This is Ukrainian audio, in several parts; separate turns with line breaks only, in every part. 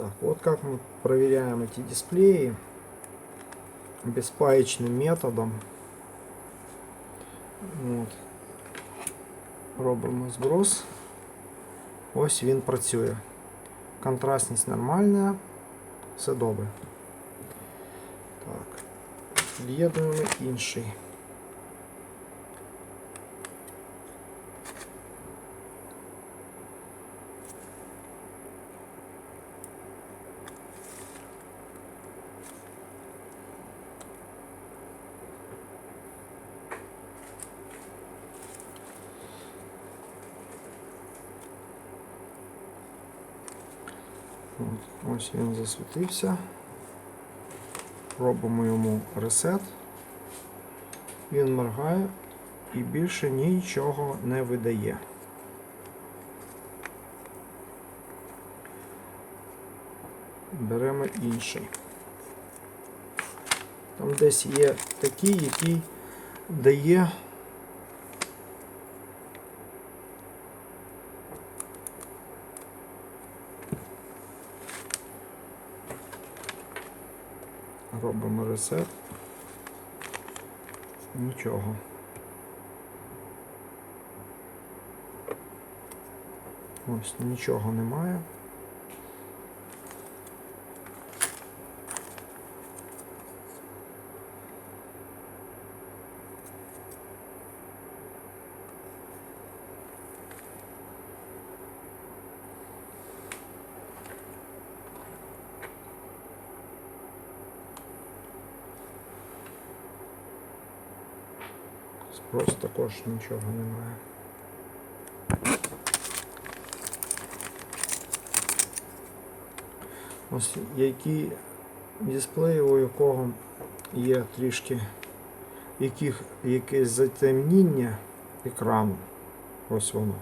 Так, вот как мы проверяем эти дисплеи беспаечным методом. От. Робимо зброс. Ось він працює. Контрастність нормальна. Все добре. Так. Під'єднуємо інший. Ось він засвітився. Робимо йому ресет. Він моргає і більше нічого не видає. Беремо інший. Там десь є такий, який дає Робимо ресет. Нічого. Ось нічого немає. Спрос також нічого немає. Ось які дисплеї, у якого є трішки яких, якесь затемніння екрану. Ось воно.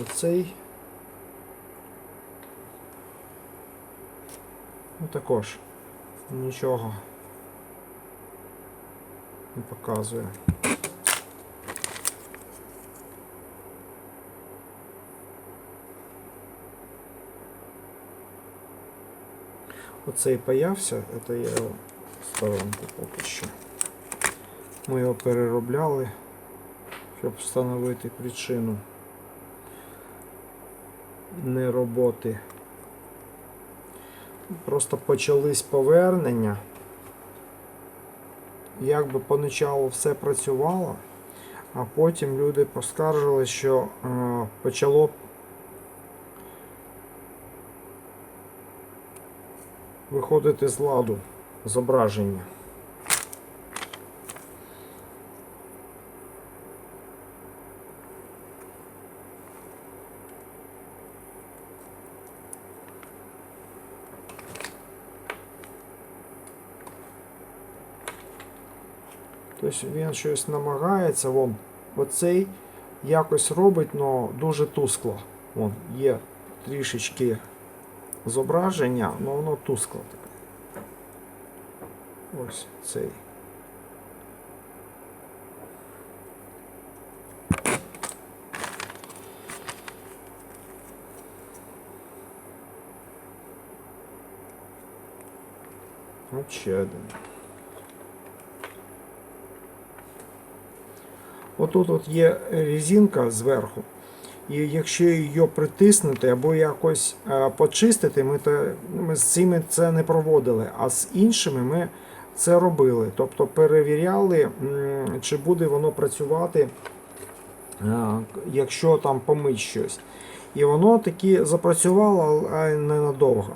Оцей ну, також нічого не показує. Оцей появся, це я його сторонку поки що. Ми його переробляли, щоб встановити причину не роботи. Просто почались повернення. Якби поначалу все працювало, а потім люди поскаржили, що е, почало виходити з ладу зображення. Тобто він щось намагається, вон, оцей якось робить, але дуже тускло. Вон, є трішечки зображення, але воно тускло таке. Ось цей. Ще один. Отут от є резинка зверху. І якщо її притиснути або якось е, почистити, ми, то, ми з цими це не проводили, а з іншими ми це робили. Тобто перевіряли, чи буде воно працювати, е, якщо там помить щось. І воно таки запрацювало, а ненадовго.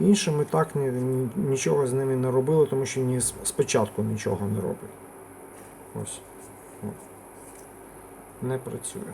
Іншими так ні, ні- нічого з ними не робили, тому що ні спочатку нічого не робить. Ось. Не працює.